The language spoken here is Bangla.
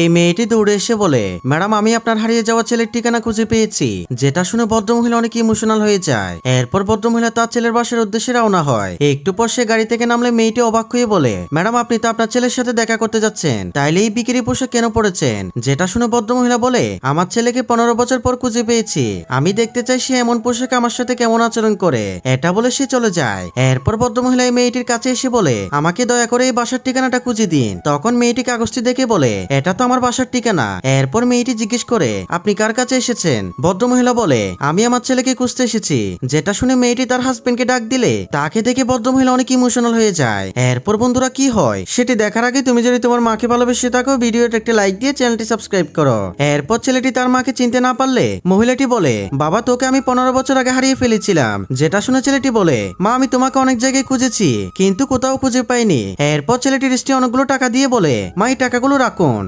এই মেয়েটি দৌড়ে এসে বলে, ম্যাডাম, আমি আপনার হারিয়ে যাওয়া ছেলের ঠিকানা খুঁজে পেয়েছি। যেটা শুনে ভদ্রমহিলা অনেক ইমোশনাল হয়ে যায়। এরপর ভদ্রমহিলা তার ছেলের বাসার উদ্দেশ্যে রওনা হয়। একটু পর সে গাড়ি থেকে নামলে মেয়েটি অবাক হয়ে বলে, ম্যাডাম, আপনি তো আপনার ছেলের সাথে দেখা করতে যাচ্ছেন। তাইলে এই বিক্রি পোশাক কেন পড়েছেন যেটা শুনে ভদ্রমহিলা বলে, আমার ছেলেকে পনেরো বছর পর খুঁজে পেয়েছি। আমি দেখতে চাই সে এমন পোশাকে আমার সাথে কেমন আচরণ করে। এটা বলে সে চলে যায়। এরপর ভদ্রমহিলা এই মেয়েটির কাছে এসে বলে, আমাকে দয়া করে এই বাসার ঠিকানাটা খুঁজে দিন। তখন মেয়েটি কাগজটি দেখে বলে, এটা আমার বাসার ঠিকানা। এরপর মেয়েটি জিজ্ঞেস করে, আপনি কার কাছে এসেছেন? ভদ্রমহিলা বলে, আমি আমার ছেলেকে খুঁজতে এসেছি। যেটা শুনে মেয়েটি তার হাজবেন্ডকে ডাক দিলে, তাকে দেখে ভদ্রমহিলা অনেক ইমোশনাল হয়ে যায়। এরপর বন্ধুরা কি হয়? সেটি দেখার আগে তুমি যদি তোমার মাকে ভালোবেসে থাকো ভিডিওটা একটি লাইক দিয়ে চ্যানেলটি সাবস্ক্রাইব করো। এরপর ছেলেটি তার মাকে চিনতে না পারলে, মহিলাটি বলে, বাবা, তোকে আমি পনেরো বছর আগে হারিয়ে ফেলেছিলাম। যেটা শুনে ছেলেটি বলে, মা, আমি তোমাকে অনেক জায়গায় খুঁজেছি, কিন্তু কোথাও খুঁজে পাইনি। এরপর ছেলেটির স্ত্রী অনেকগুলো টাকা দিয়ে বলে, মা, এই টাকাগুলো রাখুন।